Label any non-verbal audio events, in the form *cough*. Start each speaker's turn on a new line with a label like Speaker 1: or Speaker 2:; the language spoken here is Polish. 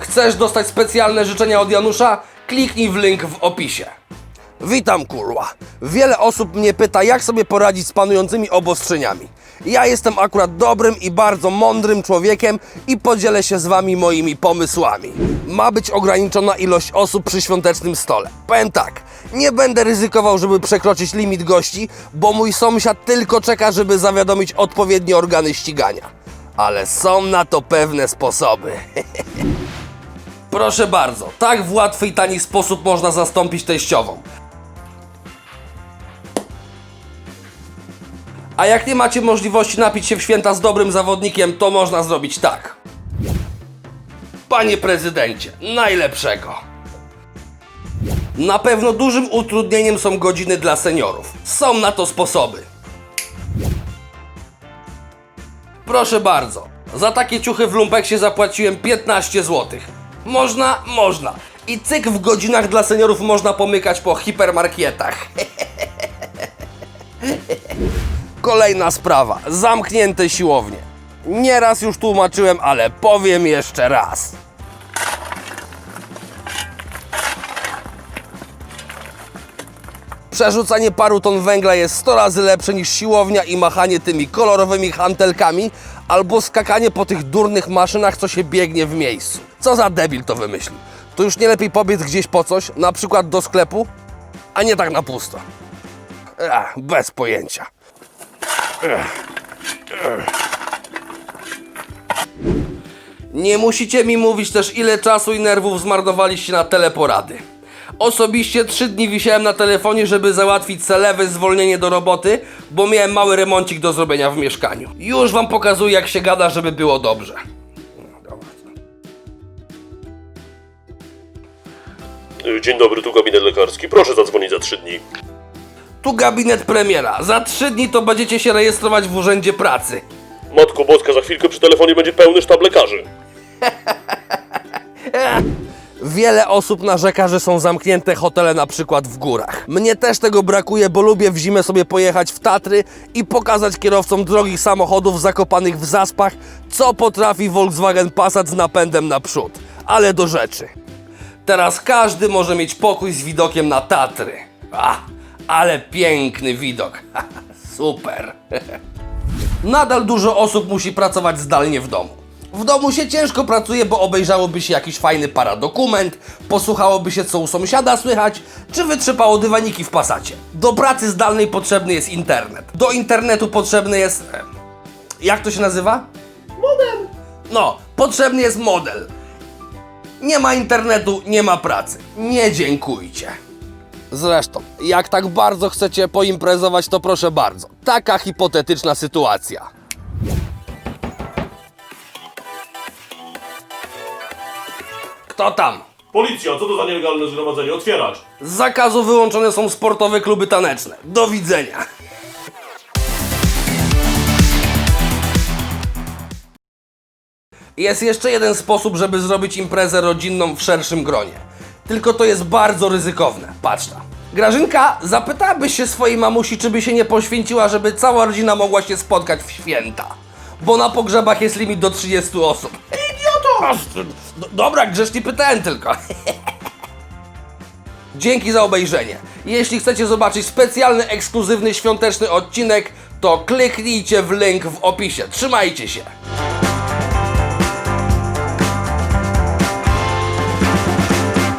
Speaker 1: Chcesz dostać specjalne życzenia od Janusza? Kliknij w link w opisie. Witam kurwa. Wiele osób mnie pyta, jak sobie poradzić z panującymi obostrzeniami. Ja jestem akurat dobrym i bardzo mądrym człowiekiem i podzielę się z wami moimi pomysłami. Ma być ograniczona ilość osób przy świątecznym stole. Powiem tak, nie będę ryzykował, żeby przekroczyć limit gości, bo mój sąsiad tylko czeka, żeby zawiadomić odpowiednie organy ścigania. Ale są na to pewne sposoby. *laughs* Proszę bardzo, tak w łatwy i tani sposób można zastąpić teściową. A jak nie macie możliwości napić się w święta z dobrym zawodnikiem, to można zrobić tak. Panie prezydencie, najlepszego. Na pewno dużym utrudnieniem są godziny dla seniorów. Są na to sposoby. Proszę bardzo. Za takie ciuchy w lumpeksie zapłaciłem 15 zł. Można? Można. I cyk w godzinach dla seniorów można pomykać po hipermarkietach. *laughs* Kolejna sprawa. Zamknięte siłownie. Nieraz już tłumaczyłem, ale powiem jeszcze raz. Przerzucanie paru ton węgla jest 100 razy lepsze niż siłownia i machanie tymi kolorowymi hantelkami albo skakanie po tych durnych maszynach, co się biegnie w miejscu. Co za debil to wymyślił? To już nie lepiej pobiec gdzieś po coś, na przykład do sklepu, a nie tak na pusto. Ech, bez pojęcia. Nie musicie mi mówić też, ile czasu i nerwów zmarnowaliście na teleporady. Osobiście trzy dni wisiałem na telefonie, żeby załatwić celewe zwolnienie do roboty, bo miałem mały remoncik do zrobienia w mieszkaniu. Już wam pokazuję, jak się gada, żeby było dobrze.
Speaker 2: Dzień dobry, tu gabinet lekarski. Proszę zadzwonić za trzy dni.
Speaker 1: Tu gabinet premiera. Za trzy dni to będziecie się rejestrować w urzędzie pracy.
Speaker 2: Matko Boska, za chwilkę przy telefonie będzie pełny sztab lekarzy. *laughs*
Speaker 1: Wiele osób narzeka, że są zamknięte hotele na przykład w górach. Mnie też tego brakuje, bo lubię w zimę sobie pojechać w Tatry i pokazać kierowcom drogich samochodów zakopanych w zaspach, co potrafi Volkswagen Passat z napędem naprzód. Ale do rzeczy. Teraz każdy może mieć pokój z widokiem na Tatry. A, ale piękny widok. *laughs* Super. *laughs* Nadal dużo osób musi pracować zdalnie w domu. W domu się ciężko pracuje, bo obejrzałoby się jakiś fajny paradokument, posłuchałoby się co u sąsiada słychać, czy wytrzepało dywaniki w pasacie. Do pracy zdalnej potrzebny jest internet. Do internetu potrzebny jest... Jak to się nazywa? Model. No, potrzebny jest model. Nie ma internetu, nie ma pracy. Nie dziękujcie. Zresztą, jak tak bardzo chcecie poimprezować, to proszę bardzo. Taka hipotetyczna sytuacja. Kto tam?
Speaker 2: Policja, co to za nielegalne zgromadzenie? Otwierać!
Speaker 1: Z zakazu wyłączone są sportowe kluby taneczne. Do widzenia. Jest jeszcze jeden sposób, żeby zrobić imprezę rodzinną w szerszym gronie. Tylko to jest bardzo ryzykowne. Patrz tam. Grażynka, zapytałabyś się swojej mamusi, czy by się nie poświęciła, żeby cała rodzina mogła się spotkać w święta. Bo na pogrzebach jest limit do 30 osób. Idioto! Do- Dobra, grzecznie pytałem tylko. *laughs* Dzięki za obejrzenie. Jeśli chcecie zobaczyć specjalny, ekskluzywny, świąteczny odcinek, to kliknijcie w link w opisie. Trzymajcie się!